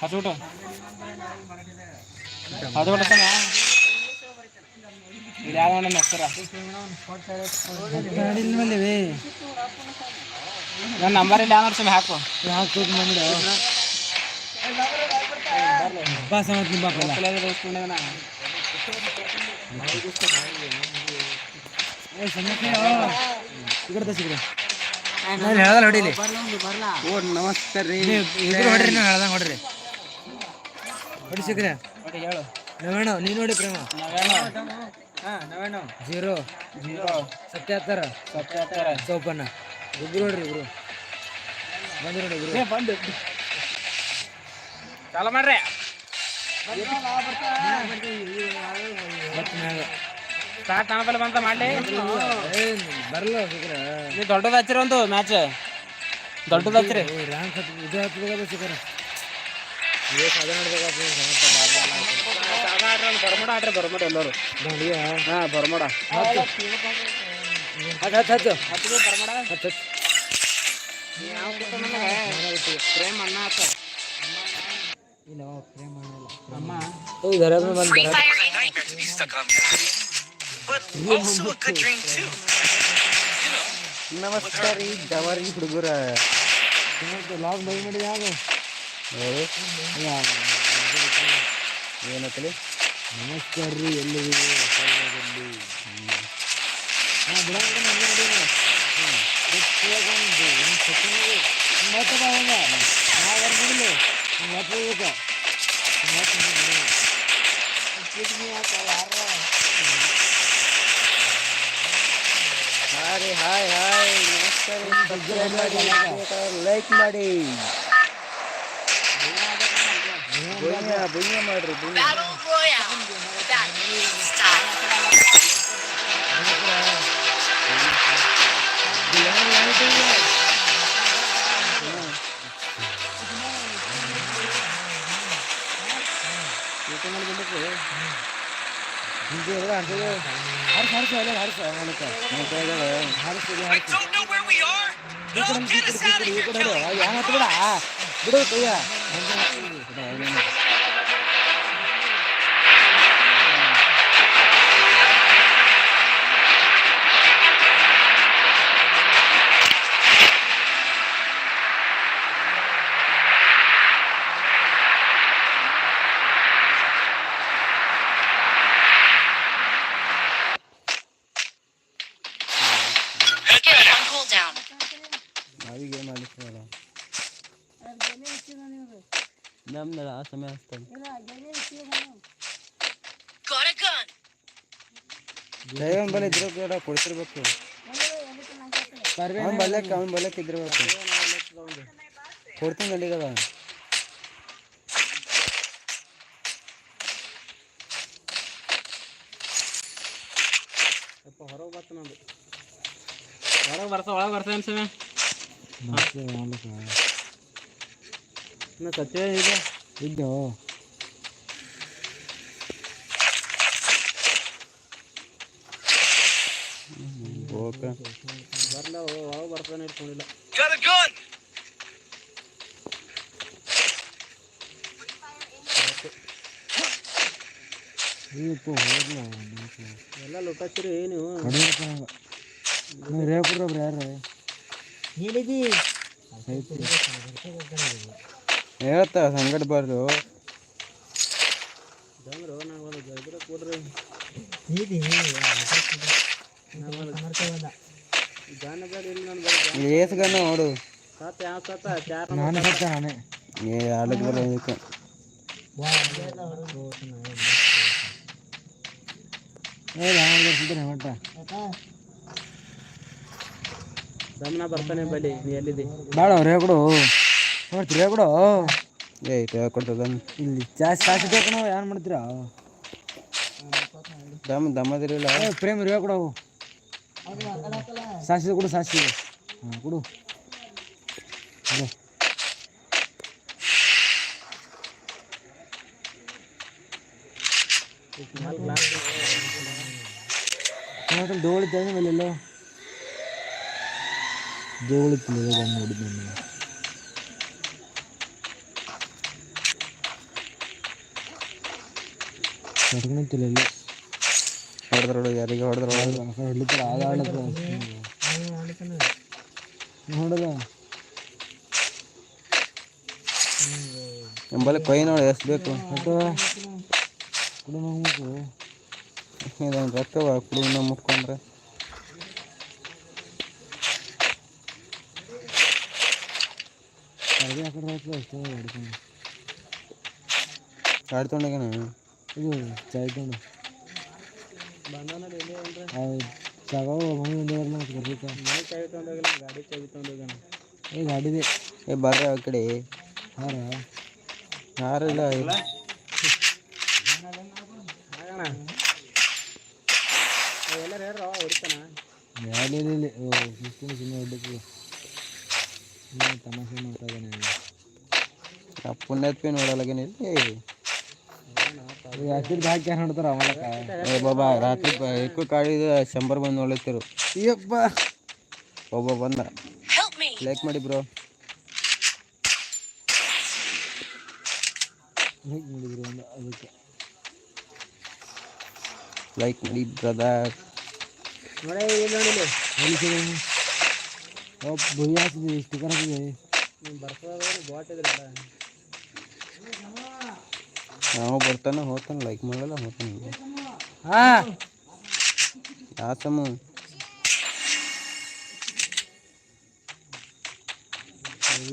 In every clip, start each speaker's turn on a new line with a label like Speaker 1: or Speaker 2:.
Speaker 1: ಹಚ್ಬಿಟ್ಟು ಹಚ್ಬಿಟ್ಟು ಸಮ ಇದು ಯಾವ ನಮ್ಮ ಹೆಸರ. ನನ್ನ ನಂಬರ್ ಇಲ್ಲ ಯಾವ ಸುಮ್ಮನೆ ಹಾಕು.
Speaker 2: ಬಾಸ ನಾನು ಹೇಳ್ದಲ್ಲ ಹೊಡಿಲಿ.
Speaker 1: ಓ ನಮಸ್ಕಾರ ರೀ.
Speaker 2: ಹೊಡ್ರಿ ನಾನು ಹೇಳ್ದಂಗೆ ಹೊಡ್ರಿ. ಸಿಗ್ರೆ
Speaker 1: ಹೇಳು.
Speaker 2: ನವೇಣ ನೀನು ನೋಡಿ ಪ್ರೇಮ.
Speaker 1: ಹಾಂ
Speaker 2: ಜೀರೋ.
Speaker 1: ಜೀರೋ.
Speaker 2: ಸತ್ಯಾತ್ತರ.
Speaker 1: ಸತ್ಯಾತ್ತರ.
Speaker 2: ಚೌಪನ್ನ. ಇಬ್ರು ನೋಡ್ರಿ ಇಬ್ರು. ಬಂದು ನೋಡಿ ಇಬ್ರು.
Speaker 1: ಬಂದು. ಚಾಲ ಮಾಡ್ರಿ. ಸ್ಟಾರ್ಟ್ ಬಂತ ಮಾಡ್ಲಿ.
Speaker 2: ಬರಲ್ಲ ಸಿಗ್ರೆ
Speaker 1: ನೀವು ದೊಡ್ಡದು ಹಚ್ಚಿರಿ ಒಂದು ಮ್ಯಾಚ್ ದೊಡ್ಡದು ಹಚ್ಚಿರಿ.
Speaker 2: ರ್ಯಾಂಕ್ ಇದು ಹತ್ತಿರ ಸಿಗ್ರೆ
Speaker 1: ಬರ್ಮಡ ಆಡ್ರಿ ಬರ್ಮಡ ಎಲ್ಲರೂ
Speaker 2: ನೋಡಿ
Speaker 1: ಹಾಂ ಬರ್ಮಡ
Speaker 2: ಹತ್ತು ಹತ್ತು ಹತ್ತು
Speaker 1: ಹತ್ತು ಬರ್ಮಡ
Speaker 2: ಹತ್ತು
Speaker 1: ಯಾವ ಪ್ರೇಮ್ ಅಣ್ಣ ಆತ
Speaker 2: ಇಲ್ಲ ಪ್ರೇಮ ಮಾಡಲ್ಲ
Speaker 1: ಅಮ್ಮ
Speaker 2: ಹೌದು ಧರಾಬ್ನ ಬಂದು
Speaker 3: Free Fire is a nightmare to be stuck on the ice, but also a good dream too.
Speaker 1: ನಮಸ್ಕಾರ ರೀ ಜವಾರಿ ಹುಡುಗರ
Speaker 2: ಲಾಗ್ ಬೈ ಮಾಡಿ ಯಾವ
Speaker 1: ಏನತ್ತಲಿ
Speaker 2: ನಮಸ್ಕಾರ ರೀ ಎಲ್ಲಿ ಹೊಸಳ್ಳಿಯಲ್ಲಿ. ಹಾ, ಹೋಗು ಒಂದು ಒಂದು. ನಾವ್ ಅವ್ರ್ ನೋಡ್ಲಿ. ಆತ ಯಾರೋ.
Speaker 1: ಹಾಯ್ ಹಾಯ್ ಹಾಯ್ ನಮಸ್ಕಾರ ಲೈಕ್ ಮಾಡಿ ಬುಯ್ಯ ಬುಯ್ಯ ಮಾಡ್ರಿ ಬುಯ್ಯ
Speaker 3: Battle Royale. That means time.
Speaker 2: ಹಿಂಗೆ ಎಲ್ಲ ಅನ್ಸೋದು. ಹರ್ಸ್ ಹರ್ಸ್ ಎಲ್ಲ ಹರ್ಸ್ ಹೊಲಕ್ಕ. ಹರ್ಸ್ ಇಲ್ಲಿ ಹರ್ಸ್.
Speaker 3: Don't know where we are?
Speaker 2: ಈ ಕಡೆ
Speaker 3: No,
Speaker 2: ಈ
Speaker 3: get
Speaker 2: ಕಡೆ
Speaker 3: us
Speaker 2: ಈ
Speaker 3: out
Speaker 2: ಕಡೆ
Speaker 3: of
Speaker 2: ಈ
Speaker 3: here.
Speaker 2: ಕಡೆ ಬಿಡು. ಅಯ್ಯ, ಹಂಗ್ ಹತ್ತು ಬಿಡ. ಬಿಡು ಕೈಯ.
Speaker 1: ನಮ್ದಲ್ಲ ಆ ಸಮಯ ಹಚ್ತಾನೆ
Speaker 3: Got a gun.
Speaker 1: ದೈವನ್ ಬಲ್ಲಿ ಇದ್ರ ಕೂಡ ಕೊಡ್ತಿರ್ಬೇಕು ಅವ್ನ ಬಲ್ಲಕ್ಕೆ ಅವ್ನ ಬಲ್ಲಕ್ಕೆ ಇದ್ದಿರ್ಬೇಕು ಕೊಡ್ತೀನಿ ನಡೀಗದ ಹೊರಗೆ ಬರ್ತ ನಂದು ಹೊರಗೆ ಬರ್ತಾ ಒಳಗೆ ಬರ್ತೇನೆ ಸಮಯ ಇನ್ನು ಸತ್ಯ ಇದೆ
Speaker 2: ಇದ್ದು
Speaker 1: ಓಕೆ ಬರಲ್ಲ ಒಳಗೆ ಬರ್ತಾನೆ ಇಟ್ಕೊಂಡಿಲ್ಲ
Speaker 3: Got a gun.
Speaker 2: ಇಪ್ಪ ಹೋಗ್ಲ
Speaker 1: ಎಲ್ಲ ಲುಟಾಚ್ಚಿರಿ ನೀವು
Speaker 2: ರೇಪುರೊಬ್ರು ಯಾರು? ಹೇಳಿದಿ
Speaker 1: ಹೇಳ್ತಾ ಸಂಗಡ ಬಾರ್ದು. ಏಸ್ಗನ್ನ ನೋಡು.
Speaker 2: ನಾನು ಸತ್ತ ನಾನೇ.
Speaker 1: ಏ ಆಡಕ್ ಬರೋ ಇದಕ್ಕೆ.
Speaker 2: ಏ ಮಟ್ಟ
Speaker 1: ದಮ್ನ ಬರ್ತಾನೆ ಬಲಿ ನೀ ಎಲ್ಲಿದ್ದಿ
Speaker 2: ಬೇಡ ಅವ್ರು ಹೇಳ್ಕೊಡು ನೋಡ್ತೀರಿ ಹೇಳ್ಕೊಡು
Speaker 1: ಏ ಕೊಡ್ತದ
Speaker 2: ಇಲ್ಲಿ ಜಾಸ್ತಿ ಜಾಸ್ತಿ ನಾವು. ಏನು ಮಾಡ್ತೀರಾ?
Speaker 1: ದಮ್, ದಮ್ಮದಿರಲಿಲ್ಲ.
Speaker 2: ಪ್ರೇಮ್ ಕೊಡು ಅವು. ಸಾಸಿದ ಕೊಡು, ಸಾಸಿವೆ. ಹಾಂ ಕೊಡು. ಮೇಲೆಲ್ಲೋ ದೋಳಿತ್ತಿಲ್ಲ ಬಂದು ನೋಡಿದ್ದು ಕಟ್ಕೊಂತಿಲ್ಲ ಇಲ್ಲಿ.
Speaker 4: ಹೊಡೆದ್ರೊಳು ಯಾರಿಗೆ
Speaker 2: ಆಡ್ಲತ್ತ ನೋಡದ.
Speaker 4: ಎಂಬಲ್ಲಿ ಕೊಯ್ ನೋಡಿ ಎಷ್ಟು ಬೇಕು.
Speaker 2: ಕುಡಿ
Speaker 4: ಇದೊಂದು ರೊಕ್ಕವ
Speaker 2: ಹೋಗ್ತದೆ ಅಷ್ಟೇ
Speaker 4: ಗಾಡಿ
Speaker 2: ಇದು ಚಾಯ್ ತೊಗೊಂಡು ಜಾಗ ಮನೆ ಬಂದವಲ್ಲ ಮತ್ತೆ ಬರ್ಲಿಕ್ಕ
Speaker 1: ಗಾಡಿ ಚಾವಿ ತೊಗೊಂಡೋಗ್ಯಾನ
Speaker 2: ಏ ಗಾಡಿದೆ
Speaker 4: ಏ ಬರ್ರಿ ಆ ಕಡೆ
Speaker 2: ಹಾರ
Speaker 4: ಯಾರಿಲ್ಲ
Speaker 1: ಎಲ್ಲರೂ ಹೇಳ್ರ ಹೊಡಿತಾನ
Speaker 2: ಗಾಡಿ ಇಲ್ಲಿ ಓ ಮುಸ್ಕೊಂಡು ಸುಮ್ಮನೆ ಹೊಡ್ಲಿಕ್ಕೆ ಸುಮ್ಮನೆ ತಮಾಷೆ ಮಾಡ್ತಾ ಇದ್ದಾನೆ
Speaker 4: ಆ ಪುಣ್ಯತ್ಪಿ
Speaker 2: ಹಸಿದ್ ಹಾಕಿ ಏನು ಹಿಡ್ತಾರ
Speaker 4: ಏ ಬಾಬಾ ರಾತ್ರಿ ಎಕ್ಕು ಕಾಳಿದ ಶಂಬರ್ ಬಂದು ನೋಡ್ಲತ್ತಿರು
Speaker 2: ಯಪ್ಪ.
Speaker 4: ಒಬ್ಬ ಬಂದ. ಲೈಕ್ ಮಾಡಿ ಬ್ರೋ
Speaker 2: ಲೈಕ್ ಮಾಡಿ ಬ್ರೋ ಅದಕ್ಕೆ.
Speaker 4: ಲೈಕ್ ಮಾಡಿ ಬ್ರದರ್
Speaker 2: ಭಯ ಹಾಕಿದ್ವಿ ಸ್ಟಿಕರ್
Speaker 1: ಹಾಕಿದ್ವಿ ಬರ್ತದ ಬಾಟ್ ಇದ್ರಲ್ಲ.
Speaker 4: ನಾವು ಬರ್ತಾನೆ ಹೋಗ್ತಾನೆ ಲೈಕ್ ಮಾಡಲ್ಲ ಹೋಗ್ತಾನೆ
Speaker 2: ಹಾ.
Speaker 4: ಯಾತಮ್ಮ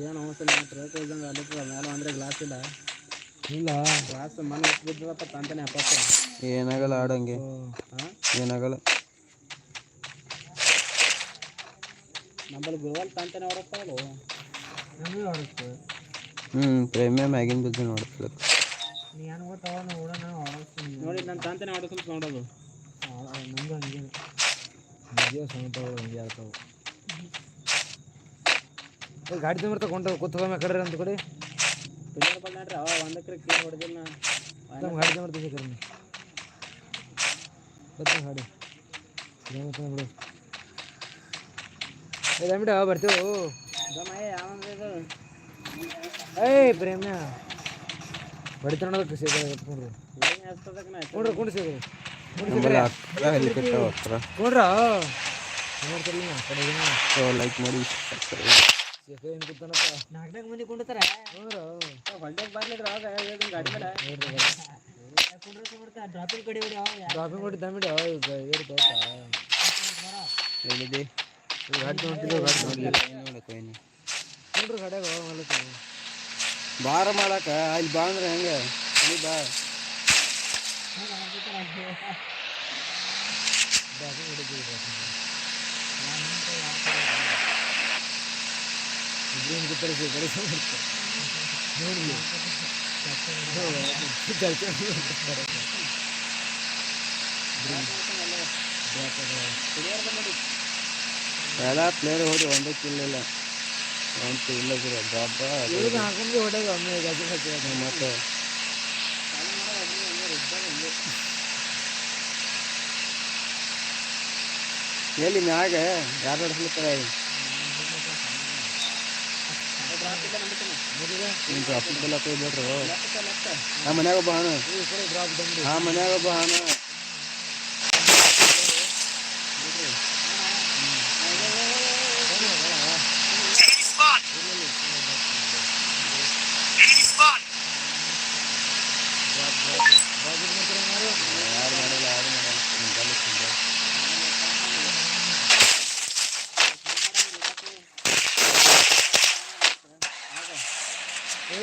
Speaker 1: ಏನು ಇದ್ದಂಗೆ ಮೇಲೆ ಅಂದ್ರೆ ಗ್ಲಾಸ್ ಇಲ್ಲ.
Speaker 2: ಇಲ್ಲ.
Speaker 1: ಗ್ಲಾಸ್ ಮನೆ ಎಷ್ಟು ಬಿದ್ದದಪ್ಪ ತಂತಾನೆ ಅಪ್ಪ
Speaker 4: ಏನಾಗಲ್ಲ ಆಡಂಗೆ. ಏನಾಗಲ್ಲ.
Speaker 1: ನಮ್ಮಲ್ಲಿ ಪ್ರೇಮಿಯಂ ತಂತಾನೆ ಹೊರಪ್ಪ
Speaker 4: ಹ್ಞೂ ಪ್ರೇಮಿಯಮ್ ಆಗಿನ ಬಿದ್ದು ನೋಡ್ತಿಲ್ಲ
Speaker 2: ನೀ ಏನು ಗೊತ್ತಾವ ನೋಡೋಣ ಹೊರಸ್ತೀನಿ
Speaker 1: ನೋಡಿ ನಾನು ತಂತಾನೆ ನೋಡೋದು.
Speaker 2: ನಮ್ದು ಹಂಗೆ. ನಿಜ ಸಮೇತಗಳು ಹಂಗೆ ಆಗ್ತಾವೆ ಏ, ಗಾಡಿ ತುಂಬ ಕೊಂಡ ಕೂತ್ಕೊಂಡ್ ಕಡ್ರಿ ಅಂತ ಕೊಡಿ.
Speaker 1: ಪಿಲ್ಲರ್ ಬಂದ್ರಿ ಅವ ಒಂದಕ್ಕೆ ಕೀ ಹೊಡೆದಿಲ್ಲ
Speaker 2: ನಮ್ಮ ಗಾಡಿ ಏನು ಬಿಡು. ಏ ಬರ್ತೀವಿ?
Speaker 1: ಇದು
Speaker 2: ಏಯ್ ಪ್ರೇಮ್ಯ ಬಡಿತ ನೋಡೋದಕ್ಕೆ ಸೇಗ ನೋಡ್ರಿ
Speaker 1: ಏನು ಹಸ್ತದಕ್ಕೆ ನಾ
Speaker 2: ನೋಡ್ರಿ ಕುಂಡ್ರಿ ಸೇಗ
Speaker 4: ನಮ್ಮಲ್ಲಿ ಹತ್ರ ಹೆಲಿಕಾಪ್ಟರ್ ಹತ್ರ
Speaker 2: ನೋಡ್ರ ನೋಡ್ತಿರ್ಲಿ ನಾ ಕಡೆ
Speaker 4: ಸೊ ಲೈಕ್ ಮಾಡಿ
Speaker 2: ಸೇಗ ಏನು ಕೂತಾನಪ್ಪ ನಾಲ್ಕು ಮಂದಿ ಕುಂಡಿತಾರ ನೋಡ್ರ
Speaker 1: ಹೊಲ್ದಾಗ ಬರ್ಲಿದ್ರ ಅವಾಗ ಹೇಳ್ದಂಗೆ ಗಾಡಿ ಮೇಲೆ
Speaker 2: ಡ್ರಾಪಿಂಗ್ ಕಡೆ ಡ್ರಾಪಿಂಗ್ ಹೊಡಿ ದಮ್ಮಿಡ ಏನು ತೋಟ
Speaker 4: ಹೇಳಿದೆ
Speaker 2: ಗಾಡಿ ತೊಗೊಂಡಿದ್ದು ಗಾಡಿ ತೊಗೊಂಡಿದ್ದು
Speaker 4: ನೋಡಕ್ಕೆ
Speaker 2: ನೋಡ್ರಿ ಗಾಡ್ಯಾಗ ಮಲಗ್ತೀನಿ
Speaker 4: ಬಾರ ಮಾಡಕ ಅಲ್ಲಿ ಬಾ ಅಂದ್ರೆ ಹೆಂಗೆ? ಅಲ್ಲಿ ಬಾ.
Speaker 2: ನೋಡಿ ಚರ್ಚೆ ಮಾಡ್ತಾರೆ
Speaker 4: ಎಲ್ಲ ಪ್ಲೇಯರ್ ಹೋಗಿ ಒಂದಕ್ಕೆ ಇಲ್ಲ ಒಂದು ಇಲ್ಲ ಗುರು ಡ್ರಾಪ್
Speaker 2: ಇವ್ರನ್ನ ಹಾಕೊಂಡು ಹೊಡೆದು ಒಮ್ಮೆ ಗಜ ಗಜ
Speaker 4: ಮತ್ತೆ ಎಲ್ಲಿ ಮ್ಯಾಗ ಯಾರು ಹೊಡ್ಸ್ಲಿಕ್ಕಾರ ನೀನು ಟ್ರಾಫಿಕ್ ಬೆಲ್ಲ ಕೊಯ್ಬಿಟ್ರು ಆ ಮನ್ಯಾಗ ಒಬ್ಬ ಹಾನ
Speaker 2: ಡ್ರಾಪ್ ಬಂದು
Speaker 4: ಆ ಮನ್ಯಾಗ ಒಬ್ಬ ಹಾನ
Speaker 3: Enemy spot! Enemy spot!
Speaker 4: ಯಾರು ಮಾಡಲ್ಲ ಯಾರು ಮಾಡಲ್ಲ ನಿಂಬಲ್ಲಿ ಸುಮ್ನೆ.
Speaker 2: ಏ ಯಾವ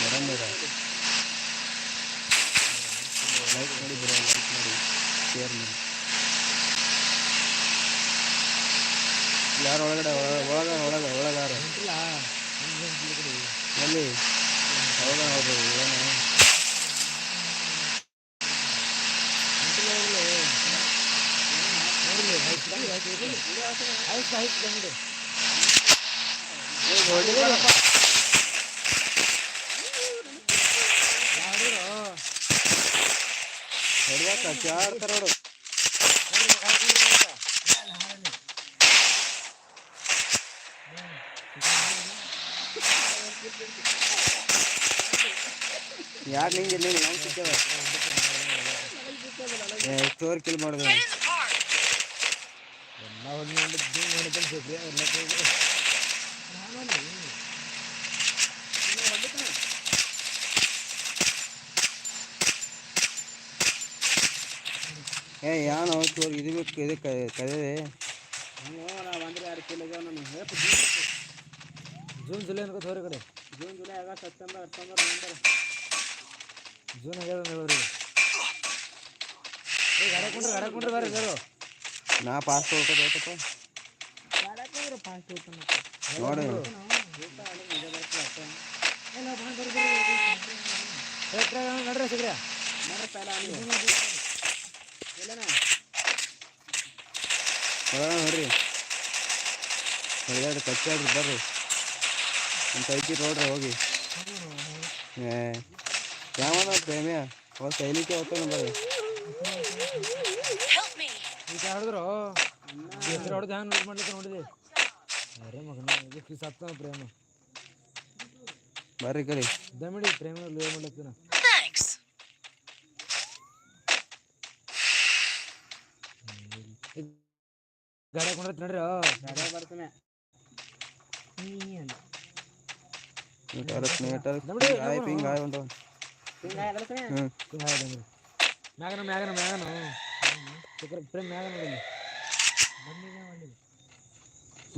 Speaker 4: ಗರಮ್ ಇದೆ ಲೈಕ್ ಮಾಡಿ ಬರೋ ಲೈಕ್ ಮಾಡಿ ಶೇರ್ ಮಾಡಿ ಯಾರು ಒಳಗಡೆ ಒಳಗ ಒಳಗ ಒಳಗಾರ ಎಲ್ಲಿ ಹೌದಾ ಹೌದು ಏನು
Speaker 2: ಆಯ್ತು ಆಯ್ತು ಬಂದು
Speaker 4: ಹೊಡ್ಯಾಕ ಚಾಡ್ತಾರ ನೋಡು ಯಾರು ನಿಂಗೆ ನಿಂಗೆ ನಾವು ಸಿಕ್ಕವ ಸ್ಟೋರ್ ಕಿಲ್ ಮಾಡಿದ್ರೆ
Speaker 3: Get in the car.
Speaker 2: ಎಲ್ಲ ಒಂದು ನೋಡಿದ್ದು ನೋಡಿದ್ದು ಸಿಕ್ರಿ ಎಲ್ಲ ಕೈಗೆ
Speaker 4: ಏ ಯಾನು ಚೂರು ಇದು ಬೇಕು ಇದು ಕದೆ
Speaker 1: ಅಂದ್ರೆ ಎರಡು ಕಿಲೋಗೆ ನಾನು ಹೇಳ್ತೀನಿ
Speaker 2: ಜೂನ್ ಜುಲೈ ಅನ್ಕೋ ತೋರಿ ಕಡೆ.
Speaker 1: June July August September October November.
Speaker 2: June ಹೇಳ ನೋಡ್ರಿ ಏ ಗಾಡಿ ಕೊಂಡ್ರಿ ಗಾಡಿ ಕೊಂಡ್ರಿ ಬರ್ರಿ ಜರು
Speaker 4: ನಾ ಪಾಸ್ ಹೋಗ್ತೈತಪ್ಪ ನೋಡಿ.
Speaker 2: ನಡ್ರಿ ಸಿಗ್ರಿ
Speaker 4: ನೋಡ್ರಿ ಹೊಡೆದಾಡ್ರಿ ಕಚ್ಚಾಡ್ರಿ ಬರ್ರಿ. ಅಂತ ಐತಿ ನೋಡ್ರಿ ಹೋಗಿ. ಏ ಯಾವನ ಪ್ರೇಮಿಯ ಅವ್ರ ಸೈಲಿಕ್ಕೆ ಹೋಗ್ತಾನೆ ಬರ್ರಿ.
Speaker 2: ಈಗ ಹೇಳಿದ್ರು ಹೆಸರು ಹೊಡೆದು ಹ್ಯಾಂಗ ನೋಡ್ ಮಾಡ್ಲಿಕ್ಕೆ ನೋಡಿದೆ? ಅರೆ ಮಗನ ಇದು ಕಿಸ್ ಆಗ್ತಾನ ಪ್ರೇಮ.
Speaker 4: ಬರ್ರಿ ಕರಿ
Speaker 2: ದಮಿಡಿ ಪ್ರೇಮ ಲೋ ಮಾಡ್ಲತ್ತಿನ ಗಾಡಿ ಕೊಂಡ್ರತ್ ನೋಡ್ರಿ.
Speaker 1: ಗಾಡಿ ಬರ್ತಾನೆ
Speaker 2: ಮ್ಯಾಗನ ಮ್ಯಾಗನ ಮ್ಯಾಗನ. ಪ್ರೇಮ್ ಮ್ಯಾಗನ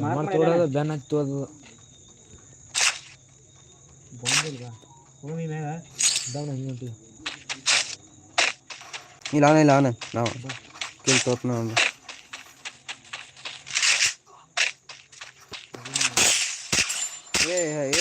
Speaker 2: ಮಾಡಿ ತೋಡೋದು ಬೆನ್ನ ಹಚ್ಚಿ ತೋದು. ಬಂದಿಲ್ವ ಭೂಮಿ ಮ್ಯಾಗ ದವನ ಹಿಂಗೆ ಹೊಂಟಿವಿ
Speaker 4: ಇಲ್ಲ ಅವನ ಇಲ್ಲ ಅವನ ನಾವು ತೋತ್ನ ಅವ್ನು ಏ ಏಟ್ ಬಿದ್ದಿತ್ತು ನೋಡು
Speaker 1: ಒಂದಲ್ಲಿ ಯಾವಾಗ ಇದು ಅದದು ಬಿಡ ಮುಂಚೆ ಬಿಡೋದು ಬಡಿ
Speaker 2: ಹೊರಗೆ ಹೊಡಿಬೇಕ ಯಾರು ಹೊಡಿದಿರಿ ಇಲ್ಲಿ ಮ್ಯಾಗನು ಹೊಡಿದ್ರಿ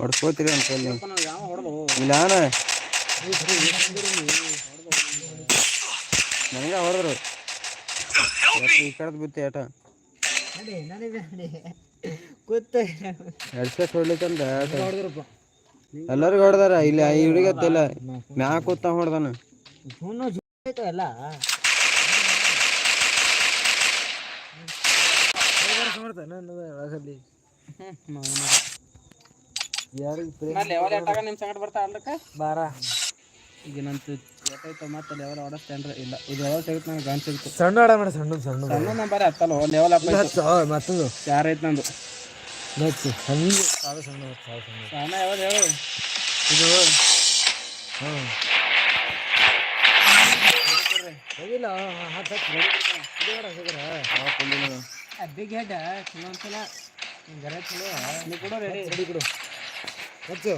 Speaker 4: ಹೊಡ್ಕೋತೀರಿ ಅಂತ ಇಲ್ಲ ನನಗೆ ಹೊಡೆದ್ರು. ಈ ಕಡೆದು ಬಿತ್ತು ಆಟ? ಏಟ
Speaker 2: ಹೊಡೆದ್ರಪ್ಪ.
Speaker 4: ಎಲ್ಲರಿಗೂ ಹೊಡೆದಾರ? ಇಲ್ಲಿ ಈ ಹುಡುಗತ್ತಿಲ್ಲ ಮ್ಯಾ ಕೂತ ಹೊಡ್ದಾನ.
Speaker 2: ಎಲ್ಲ ನಾನು ಒಳಗಲ್ಲಿ. ಯಾರಿಗೆ
Speaker 1: ಲೆವೆಲ್ ಎಟ್ಟಾಗ ನಿಮ್ಮ ಸಂಗಡ ಬರ್ತಾ ಅಲ್ಲಕ್ಕ
Speaker 2: ಬಾರ.
Speaker 1: ಈಗ ನಂತು ಎಟ್ಟಾಯ್ತು ಮತ್ತೆ ಲೆವೆಲ್ ಹೊಡಸ್ತೇನ್ರಿ ಇಲ್ಲ. ಇದು ಸಿಗುತ್ತೆ ಗನ್ ಸಿಗುತ್ತೆ
Speaker 2: ಸಣ್ಣ ಆಡ ಮಾಡಿ ಸಣ್ಣ ಸಣ್ಣ
Speaker 1: ಸಣ್ಣ ನಂಬರ್ ಹತ್ತಲ್ಲ ಲೆವೆಲ್ ಅಪ್
Speaker 2: ಮತ್ತೊಂದು.
Speaker 1: ಯಾರು ಐತೆ ನಂದು
Speaker 2: ಸಣ್ಣ ಸಾವಿರ ಸಣ್ಣ ಹತ್ತು ಸಾವಿರ ಸಣ್ಣ
Speaker 1: ಸಣ್ಣ ಯಾವ್ದು ಹೇಳು?
Speaker 2: ಇದು ಹಾಂ. ಹೋಗಿಲ್ಲ ಹತ್ತು
Speaker 1: ಬಿಗ್ ಹೆಡ್ ಚಲೋ ಒಂದ್ಸಲ ಗರ ಚಲೋ. ನೀ ಕೂಡ ರೆಡಿ
Speaker 2: ರೆಡಿ ಕೊಡು. ಹಚ್ಚು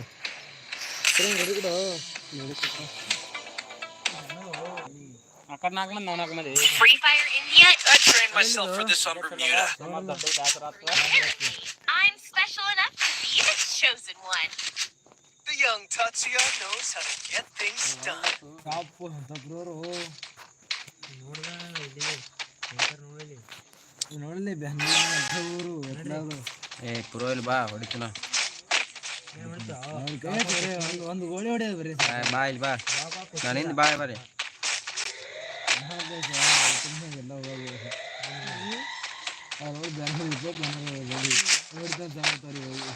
Speaker 2: ಕಡೆ
Speaker 1: ನಾಲ್ಕು ಮಂದಿ ನಾವು ನಾಲ್ಕು ಮಂದಿ
Speaker 3: Free Fire India. I trained myself for this on Bermuda. I'm special enough to be the chosen one.
Speaker 5: The young Tatsuya knows how to get things done.
Speaker 2: Kapu ಅಂತ ನೋಡ್ದ ಇಲ್ಲಿ ನೋಡಲಿ ನೋಡಲಿ ಬೆಂಗಳೂರು ಎಟ್ಲಾದ್ರು
Speaker 4: ಏ ಪುರೋ ಬಾ ಹೊಡಿತೀನ
Speaker 2: ಒಂದು ಒಂದು ಗೋಳಿ ಹೊಡೆಯೋದು ಬರೀ
Speaker 4: ಬಾ ಇಲ್ಲಿ ಬಾ ನಾನಿಂದ ಬಾ ಬರ್ರಿ
Speaker 2: ಎಲ್ಲ ಹೋಗಿ ಅವ್ರು ಬೆಂಗಳೂರು ಬೆಂಗಳೂರು ನೋಡ್ತಾನೆ ಸಾಯ್ತಾರೆ ಹೋಗಿ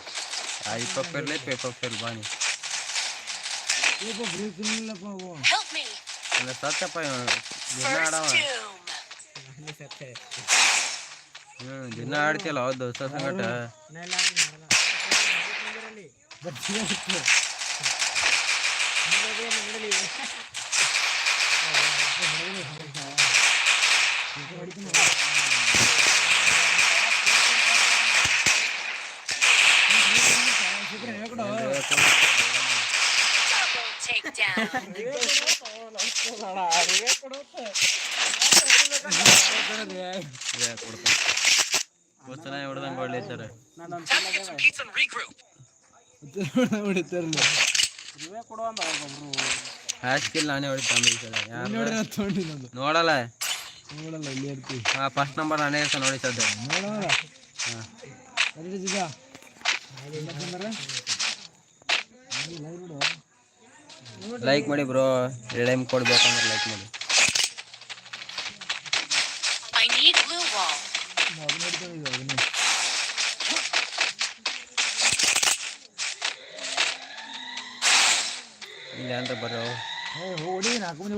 Speaker 4: ಆ ಇಪ್ಪತ್ತು ಪೇರ್ಲೆ ಇಪ್ಪತ್ತು ಪೇರ್ಲೆ ಬಾ ನೀ
Speaker 2: ಈಗ ಬ್ರೀ ತಿನ್ನಿಲ್ಲಪ್ಪ ಅವು
Speaker 3: Help me.
Speaker 4: ಇಲ್ಲ ಸತ್ತಪ್ಪ ಇವ. ದಿನ ಆಡವ
Speaker 3: First doom.
Speaker 4: ಹ್ಞೂ ದಿನ ಆಡ್ತಿಯಲ್ಲ ಹೌದು ದೋಸ್ತ ಸಂಗಟ
Speaker 3: കൊടുത്തു കൊടുത്തനാ എവിടെ തന്നെ കൊള്ളിച്ചാറ്
Speaker 2: ಹೊಡಿತಾರಲ್ಲ
Speaker 4: ನಾನೇ ಹೊಡಿತಾನೆ ನೋಡಲ್ಲ.
Speaker 2: ನೋಡಲ್ಲ ಇಲ್ಲಿ ಇರ್ತೀವಿ.
Speaker 4: ಹಾಂ ಫಸ್ಟ್ ನಂಬರ್ ನಾನೇ ಇರ್ತಾನೆ ನೋಡಿ ಸದ್ಯ.
Speaker 2: ನೋಡೋಣ.
Speaker 4: ಲೈಕ್ ಮಾಡಿ ಬ್ರೋ ಎರಡು ಕೊಡ್ಬೇಕಂದ್ರೆ ಲೈಕ್ ಮಾಡಿ
Speaker 6: I need blue wall.
Speaker 2: ಅದು ನೋಡ್ತಾನೆ ಈಗ ಅದನ್ನೇ
Speaker 4: ಇಲ್ಲ ಅಂದ್ರೆ ಬರೋ
Speaker 2: ಏ ಹೊಡಿ ನಾಲ್ಕು ಮಂದಿ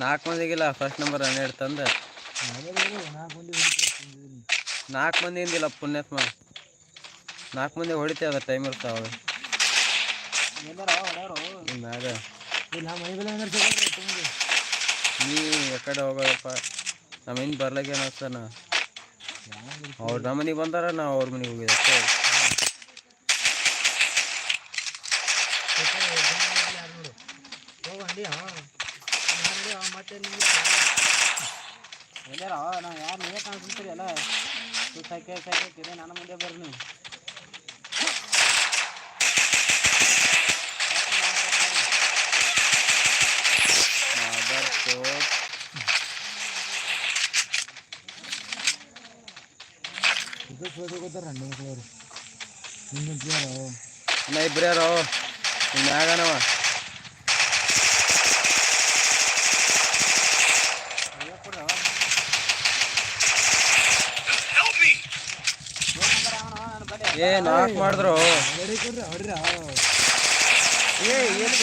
Speaker 4: ನಾಲ್ಕು ಮಂದಿಗಿಲ್ಲ ಫಸ್ಟ್ ನಂಬರ್ ಹನ್ನೆರಡು ತಂದೆ
Speaker 2: ನಾಲ್ಕು ಮಂದಿ ಹೊಡಿತಿದ್ದೀನಿ
Speaker 4: ಪುಣ್ಯತ್ಮ ನಾಲ್ಕು ಮಂದಿ ಹೊಡಿತೇವೆ ಅದ ಟೈಮ್ ಇರ್ತಾವ ಮ್ಯಾಗ ನೀ ಎಕಡೆ ಹೋಗೋದಪ್ಪ ನಮ್ಮ ಹಿಂದೆ ಬರ್ಲಾಗೆ ಅವ್ರ ಅವ್ರು ನಮ್ಮ ಮನೆಗೆ ಬಂದಾರ ನಾವು ಅವ್ರ ಮನೆಗೆ ಹೋಗಿದ್ದೆ ಅಷ್ಟೇ
Speaker 2: ಹೋಗಂಡಿ
Speaker 1: ಎಲ್ಲಾರ ನಾವು ಯಾರು ನೀವೇ ಕಾಣಿಸ್ತೀರಿ ಅಲ್ಲ ಸಾಕೆ ಸಾಕೆ ನನ್ನ ಮುಂದೆ ಬರ್ರಿ ನೀವು
Speaker 2: ನಿಂಗೆ ಯಾರು?
Speaker 4: ಇನ್ನ ಇಬ್ರು ಯಾರೋ ಇನ್ನು ಮ್ಯಾಗನವ
Speaker 3: Help me!
Speaker 4: ಏ ನಾಕ್ ಮಾಡಿದ್ರು. ಏ ಏನು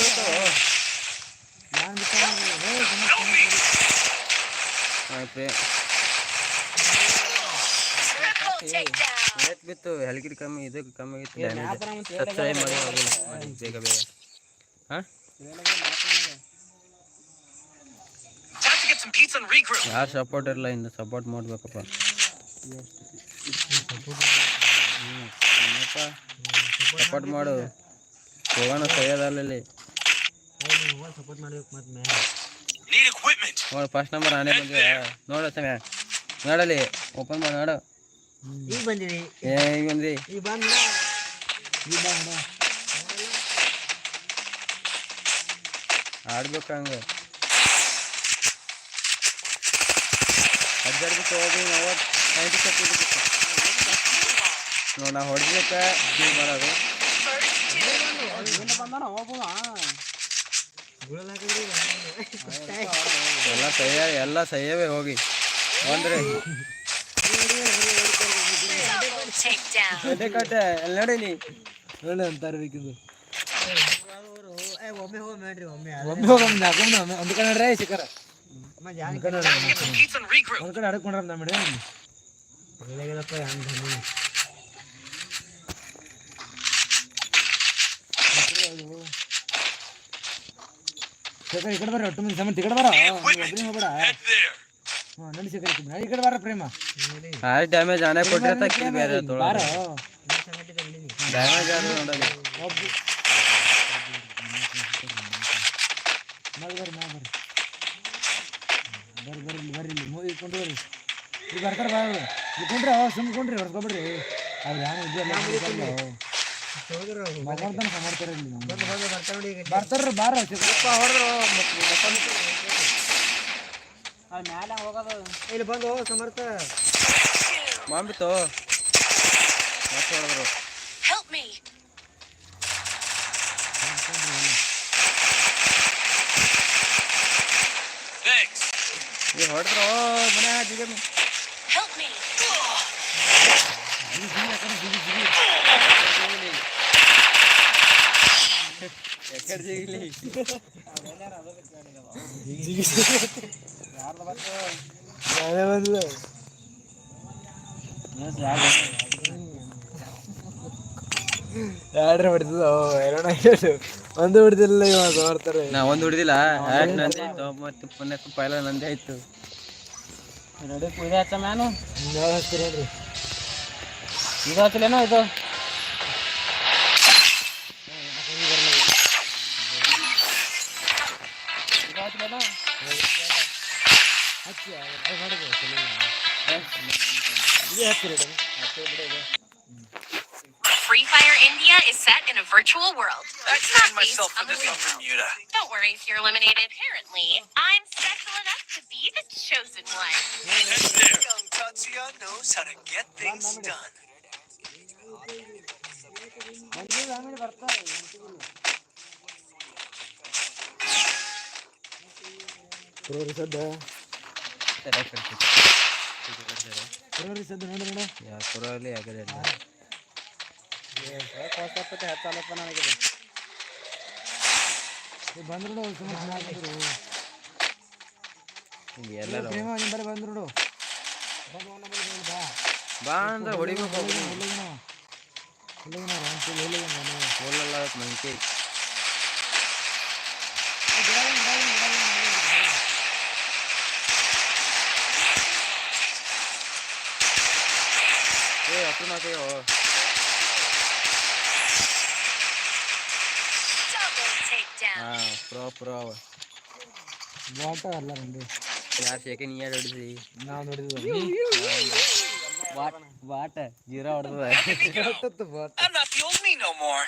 Speaker 4: ಬಿತ್ತು ಹೆಲ್ಗಿರಿ ಕಮ್ಮಿ ಇದಕ್ಕೆ ಕಮ್ಮಿ ಆಗಿತ್ತು ಡ್ಯಾಮೇಜ್ ಸಬ್ಸ್ಕ್ರೈಬ್ ಮಾಡಿ ಹೋಗಿಲ್ಲ ಮಾಡಿ ಬೇಗ ಬೇಗ. ಹಾಂ. ಯಾರು ಸಪೋರ್ಟ್ ಇರಲ್ಲ ಇನ್ನು ಸಪೋರ್ಟ್ ಮಾಡ್ಬೇಕಪ್ಪ. ಸಪೋರ್ಟ್ ಮಾಡು. ಹೋಗೋಣ ಸೈಯದಲ್ಲಿ
Speaker 2: ಸಪೋರ್ಟ್ ಮಾಡ್ಬೇಕು ಮತ್ತೆ ಮ್ಯಾಲೆ
Speaker 3: Need equipment.
Speaker 4: ನೋಡು ಫಸ್ಟ್ ನಂಬರ್ ನಾನೇ ಬಂದಿದೆ. ನೋಡು ಸಮಯ. ನೋಡಲಿ ಓಪನ್ ಮಾಡಿ ನೋಡು.
Speaker 2: ಈಗ ಬಂದಿರಿ.
Speaker 4: ಏ ಈಗ ಬಂದ್ರಿ.
Speaker 2: ಈಗ ಬಂದ. ಈಗ ಬಂದ.
Speaker 4: ಆಡ್ಬೇಕು ಹಂಗೆ. ಹಜಾರ್ ಬಿಟ್ಟು ಹೋಗಿ ಮೂವತ್ತು ನೈಂಟಿ ಸೆಟ್ ನೋಡಿ ನಾ ಜೀವ ಬರೋದು. ಎಲ್ಲ ಸಹ್ಯ ಎಲ್ಲ ಸಹ್ಯವೇ ಹೋಗಿ. ಅಂದ್ರೆ
Speaker 6: ಕಟ್ಟೆ takedown.
Speaker 4: ನೋಡಿ ನಡೀನಿ
Speaker 2: ಒಳ್ಳೆ ಅಂತಾರೆ ಒಮ್ಮೆ ಹೋಗಿ ಒಮ್ಮೆ ಒಮ್ಮೆ ಶಿಖರ. ಒಂದು ಕಡೆ ಕಡೆ ನಮ್ಮ ಹಂಗೆ ಶೇಖರ್ ಈ ಕಡೆ ಬರ್ರಿ ಒಟ್ಟು ಮಂದಿ ಸಮಂತ ಈ ಕಡೆ ಬರ ಒಬ್ಬನೇ ಹೋಗ್ಬೇಡ
Speaker 3: Head there.
Speaker 2: ಹಾಂ ನೋಡಿ ಶೇಖರ್ ಈ ಕಡೆ- ಈ ಕಡೆ ಬರ ಪ್ರೇಮ
Speaker 4: ಆ ಡ್ಯಾಮೇಜ್ ಆನೆ ಕೊಟ್ಟಿರ್ತ ಕಿಲ್ ಬೇರೆ
Speaker 2: ಬಾರ
Speaker 4: ಡ್ಯಾಮೇಜ್ ಆದ್ರೆ ನೋಡಲಿ
Speaker 2: ಒಬ್ಬ ಮಾಡಿ ಬರ್ರಿ ಮಾಡಿ ಬರ್ರಿ ಬರ್ರಿ ಬರ್ರಿ ಇಲ್ಲಿ ಬರ್ರಿ ಇಲ್ಲಿ ಮೂವಿ ಇಟ್ಕೊಂಡು ಬರ್ರಿ ಈಗ ಬರ್ತಾರೆ ಬಾ ಇಟ್ಕೊಂಡ್ರಿ ಅವ ಸುಮ್ಕೊಂಡ್ರಿ ಹೊಡ್ಕೊಬಿಡ್ರಿ ಅವ್ರು ಏನು ಇದ್ದಿಲ್ಲ ಬರ್ತಾರ್ರಿ ಬಾರ
Speaker 1: ಮ್ಯಾಲೆ ಹೋಗೋದು.
Speaker 2: ಇಲ್ಲಿ ಬಂದು ಸಮರ್ಥ.
Speaker 4: ಮಾಡ್ಬಿಟ್ಟು ಮತ್ತೆ. ಈ ಹೊಡೆದ್ರು ಮನೆ
Speaker 2: ಎರಡ್ರೆ ಹೊಡಿತದ ಎರಡು ಒಂದು ಹೊಡಿದಿಲ್ಲ ಇವಾಗ
Speaker 4: ನಾ ಒಂದು ಹಿಡಿದಿಲ್ಲ. ಹ್ಯಾಟ್ ನಂದೇ ಆಯ್ತು? ಮತ್ತು ಪುಣ್ಯ ಪೈಲ ನಂದೇ ಆಯ್ತು.
Speaker 1: ರೆಡಿ ಪೂಜೆ ಹಚ್ಚ ಮ್ಯಾನು?
Speaker 2: ಯಾವ ಹಚ್ತೀರಿ ಹೇಳ್ರಿ
Speaker 1: ಇದು ಹಚ್ಚಲೇನೋ ಇದು?
Speaker 6: Free Fire India is set in a virtual world.
Speaker 5: I
Speaker 6: It's
Speaker 5: trained
Speaker 6: not based
Speaker 5: myself for
Speaker 6: on the
Speaker 5: this on
Speaker 6: real world.
Speaker 5: Bermuda.
Speaker 6: Don't worry if you're eliminated. Apparently, I'm special enough to be the chosen one.
Speaker 5: Young Tatsuya knows how to get things done.
Speaker 2: ಆಮೇಲೆ ಬರ್ತಾರೆ ಪ್ರೋರಿ ಸದ್ದ ಸದ್ದ ನೋಡು ನೋಡು.
Speaker 1: ಹೊಸಪತ್ತೆ ಹತ್ತಲಪ್ಪ ನನಗೆ.
Speaker 2: ಬಂದ್ರು ನೋಡು ಸುಮ್ಮನೆ ಹಾಕಿದ್ರು
Speaker 4: ಎಲ್ಲರೂ
Speaker 2: ಪ್ರೇಮ ನಿಮ್ಮ ಬಳಿ ಬಂದ್ರು ನೋಡು
Speaker 4: ಬಾ ಅಂದ್ರೆ ಹೊಡಿಬೇಕು.
Speaker 2: ಹುಲ್ಲಿಗಿನ ಹುಲ್ಲಿಗಿನ ರಾಂಚಿ ಹುಲ್ಲಿಗಿನ
Speaker 4: ಹೋಲಲ್ಲ ಮಂಕಿ ಏ ಹತ್ತು ನಾಲ್ಕು
Speaker 6: Double takedown.
Speaker 4: ಹಾಂ ಪ್ರೋ ಪ್ರೋ
Speaker 2: ಬಾಟ ಅಲ್ಲ ನಂದು
Speaker 4: ಯಾರು ಸೆಕೆಂಡ್ ಇಯರ್ ಹೊಡಿಸಿ
Speaker 2: ನಾವು ನೋಡಿದ್ವಿ
Speaker 4: ಬಾಟ್ ಬಾಟ ಜೀರಾ ಹೊಡೆದ
Speaker 2: ಬಾಟ
Speaker 5: I'm not the old me no more.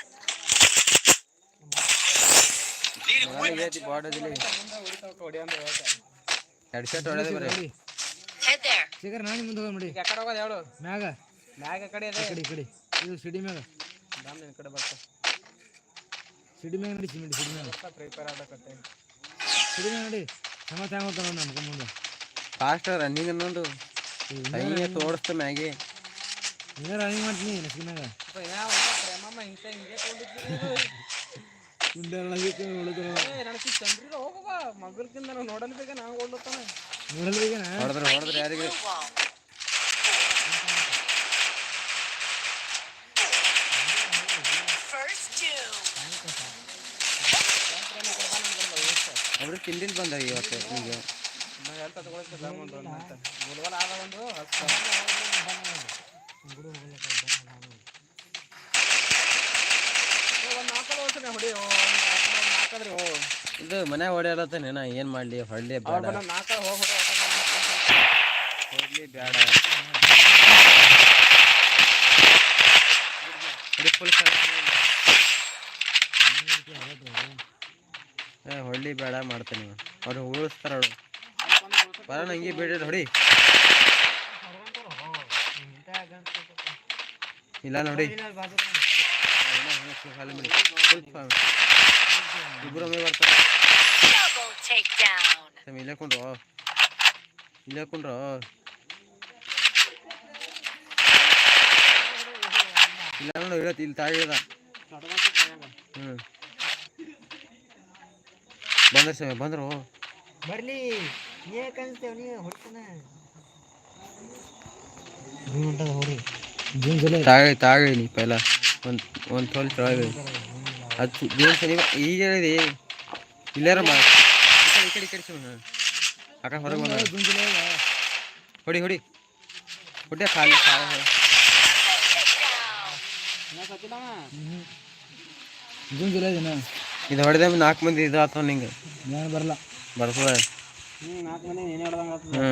Speaker 5: Need equipment.
Speaker 4: Bot ಅದಿಲ್ಲ ಎರಡು ಶರ್ಟ್ ಹೊಡೆದ ಬರೀ
Speaker 6: Head there.
Speaker 2: ಶೇಖರ್ ನಾನು ಮುಂದೆ ಹೋಗಿ ನೋಡಿ
Speaker 1: ಆ ಕಡೆ ಹೋಗೋದು ಹೇಳು
Speaker 2: ಮ್ಯಾಗ
Speaker 1: ಮ್ಯಾಗ ಕಡೆ ಇದೆ.
Speaker 2: ಕಡೆ ಈ ಕಡೆ. ಇದು ಸಿಡಿ ಮ್ಯಾಗ.
Speaker 1: ಬಾಮ್ ನಿನ್ ಕಡೆ ಬರ್ತ.
Speaker 2: ಸಿಡಿ ಮ್ಯಾಗ ನೋಡಿ ಸಿಮೆಂಟ್ ಸಿಡಿ ಮ್ಯಾಗ.
Speaker 1: ಫ್ರೀ ಫೈರ್ ಆಡಕತ್ತೆ
Speaker 2: ಸಿಡಿ ಮ್ಯಾಗ ನೋಡಿ. ಸಮ ಹೋಗ್ತಾನ ನಮ್ಗೆ ಮುಂದೆ.
Speaker 4: ಫಾಸ್ಟ್ ರನ್ನಿಂಗ್ ಅನ್ನೋದು. ಕೈಗೆ ತೋಡಿಸ್ತ ಮ್ಯಾಗೆ.
Speaker 2: ಹಿಂಗೆ ರನ್ನಿಂಗ್ ಮಾಡ್ತೀನಿ ನಸಿ ಮ್ಯಾಗ.
Speaker 1: ಪ್ರೇಮಮ್ಮ ಹಿಂಗೆ ಹಿಂಗೆ ಕೊಂಡಿದ್ದು
Speaker 2: ಮುಂದೆ ಉಳಿದ್ರು
Speaker 1: ಏ ನನಗೆ ಚಂದ್ರಿರ ಹೋಗುವ ಮಗಲ್ಕಿಂತ ನಾವು ನೋಡಲ್ ಬೇಗ ನಾವು ಓಡ್ಲತ್ತಾನೆ.
Speaker 2: ಈಗನ
Speaker 4: ಹೊಡೆದ್ರೆ ಹೊಡೆದ್ರೆ ಯಾರಿಗೆ
Speaker 6: blue wall. First doom.
Speaker 4: ಅವ್ರು ತಿಂದಿಲ್ ಬಂದ ಇವತ್ತು ಈಗ
Speaker 1: ನಾ ಹೇಳ್ತಾ ತಗೊಳಕ್ಕೆ ಸಾಮಂತ ಅಂತ ಗುಲ್ವಲ್ ಆದ ಒಂದು ಹತ್ತು ಒಂದು ನಾಲ್ಕಲ್ಲ ವರ್ಷನೇ ಬಂದ ಇವತ್ತು ನಿಮಗೆ
Speaker 4: ಇದು ಮನೆ ಹೊಡೆಯಲತ್ತೇನೆ ನಾ ಏನು ಮಾಡಲಿ ಹೊಳ್ಳಿ ಬೇಡ ಹೊಳ್ಳಿ ಬೇಡ ಹೊಡಿ ಹೊಳ್ಳಿ ಬೇಡ ಮಾಡ್ತಾನೆ. ಅವ್ರು ಉಳಿಸ್ತಾರ ಅವಳು ಬರ ನಂಗೆ ಬೇಡ ನೋಡಿ ಇಲ್ಲ ನೋಡಿ. ಇಬ್ಬರು ಬರ್ತಾರೆ. ಇಲ್ಲೇ ಕುಂಡ್ರು. ಇಲ್ಲೇ ಕುಂಡ್ರು. ಇಲ್ಲ ನೋಡಿ ಇಳತ್ ಇಲ್ಲಿ ತಾಯಿ ಹ್ಞೂ ಬಂದ್ರೆ ಸಮಯ ಬಂದ್ರು.
Speaker 2: ಬರ್ಲಿ. ನೀ ಕಳಿಸ್ತೇವೆ ನೀ ಹೊಡ್ತಾನ. ಜೂನ್ ಹೊಂಟದ ಹೋರಿ ಜೂನ್ ಜುಲೈ
Speaker 4: ನೀ ಪೈಲ ಒಂದು ಒಂದು ತೋಲ್ ತೊಳಗೆ ಅದು ಜೂನ್ ಸರಿ ಈಗ ಹೇಳಿದೆ. ಇಲ್ಲಾರ ಮಾ ಈ ಕಡೆ ಈ ಕಡೆ ಸುಮ್ಮನೆ ಆ ಹೊರಗೆ ಬಂದ.
Speaker 2: ಜೂನ್ ಜುಲೈ
Speaker 4: ಹೊಡಿ ಹೊಡಿ. ಹೊಟ್ಟೆ ಖಾಲಿ ಖಾಲಿ
Speaker 2: ಜೂನ್ ಜುಲೈ ದಿನ
Speaker 4: ಇದು ಹೊಡೆದ ನಾಲ್ಕು ಮಂದಿ ಇದು ಆತವ ನಿಂಗೆ?
Speaker 2: ಬರಲ್ಲ.
Speaker 4: ಬರ್ತದ?
Speaker 1: ನಾಲ್ಕು ಮಂದಿ ನೀನು
Speaker 4: ಹ್ಞೂ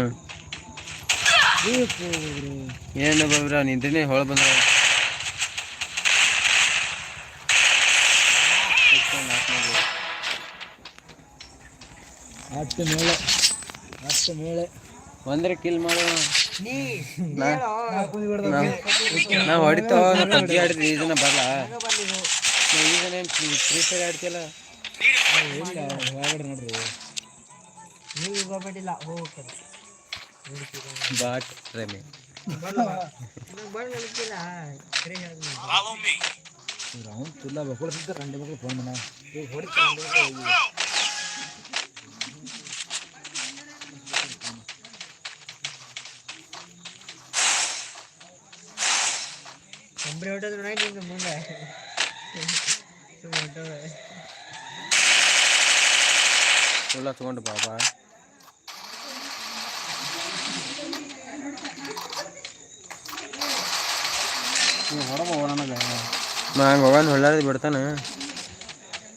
Speaker 4: ಏನು ಬಬ್ರ ನಿಂತೀನಿ ಹೊಳ
Speaker 2: ಮೇಳೆ ಹತ್ತು ಮೇಳೆ
Speaker 4: ಒಂದ್ರೆ ಕಿಲ್ ಮಾಡು. ನಾ ಹೊಡಿತಾವ ಇದನ್ನ ಬರಲ್ಲ ನಾ ಇದನ್ನೇನು ಫ್ರೀ ಫೈರ್ ಆಡ್ತಿಯಲ್ಲ
Speaker 2: ಹೊರಗಡೆ ನೋಡ್ರಿ ನೀವು ಹೋಗ್ಬಿಟ್ಟಿಲ್ಲ ಹೋಗ್ತಾರೆ
Speaker 4: ಬಾಟ್ ರಮೆ
Speaker 5: Follow me.
Speaker 2: ಅವ್ನು ತುಲ್ಲ ಬಕ್ಕಳು ಸಿಗ್ತಾರೆ ರಂಡಿ ಮಕ್ಕಳು ಫೋನ್ ಮನ ಈಗ ಕಂಬ್ರಿ ಹೊಟ್ಟೋದ್ರ ನಿಂಗೆ ಮುಂದೆ
Speaker 4: ಎಲ್ಲ ತಗೊಂಡು ಬಾಬಾ
Speaker 1: ಹೊಡಬ ನನಗೆ
Speaker 4: ನಾ ಬಿಡ್ತಾನೆ ಹೊಳ್ಳಾರ್ದು ಬಿಡ್ತಾನ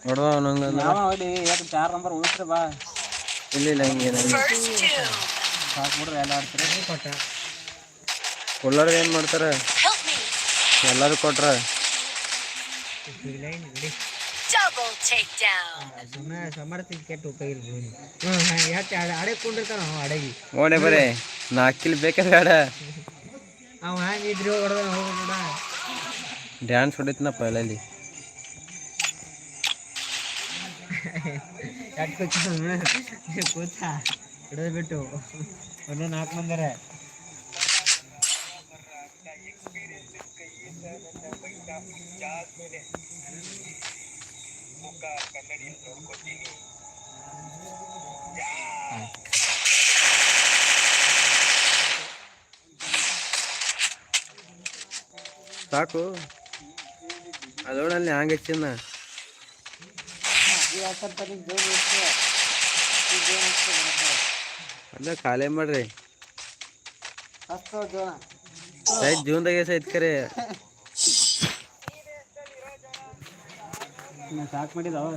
Speaker 4: ಹೊಡೆದ ನಂಗೆ
Speaker 1: ಚಾರ್ ನಂಬರ್ ಉಳಿಸ್ರಿ ಬಾ
Speaker 4: ಇಲ್ಲ ಇಲ್ಲ ಹಿಂಗೆ.
Speaker 1: ಸಾಕ್ಬಿಡ್ರೆ ಎಲ್ಲ ಆಡ್ತಾರೆ
Speaker 3: ಕೊಟ್ಟ
Speaker 4: ಕೊಲ್ಲೋರು ಏನು ಮಾಡ್ತಾರೆ ಎಲ್ಲರೂ ಕೊಟ್ರ
Speaker 6: Double takedown.
Speaker 3: ಸುಮ್ಮನೆ ಸಮರ್ಥ ಕೆಟ್ಟ ಉಪಯೋಗ ಇಲ್ಲ ಬಿಡು ಹ್ಞೂ ಹಾಂ ಯಾಕೆ ಅಡೆ ಕುಂಡಿರ್ತಾನ ಅವ ಅಡಗಿ
Speaker 4: ಓಣೆ ಬರೇ ನಾಲ್ಕು ಕಿಲ್ ಬೇಕಾ ಬೇಡ
Speaker 3: ಅವ ಹ್ಯಾಂಗೆ ಇದ್ರಿ ಹೊಡೆದ ಹೋಗ್ಬಿಡ
Speaker 4: ಡ್ಯಾನ್ಸ್ ಹೊಡಿತೀನಪ್ಪ ಎಲ್ಲಲ್ಲಿ
Speaker 3: ಯಾಕೆ ಕೂತ ಸುಮ್ಮನೆ ಕೂತ ಹಿಡಿದು ಬಿಟ್ಟು ಒಂದೇ ನಾಲ್ಕು ಮಂದಿರ
Speaker 4: ಸಾಕು. ಅದೋಡಲ್ಲಿ ಹಂಗೆ ಚಿನ್ನ ಅಲ್ಲ ಖಾಲಿ ಮಾಡ್ರಿ. ಸೈತ್ ಜೂನ್ದಾಗೆ ಸೈತ್ ಕರೆ?
Speaker 1: ಸಾಕು ಮಾಡಿದಾವ.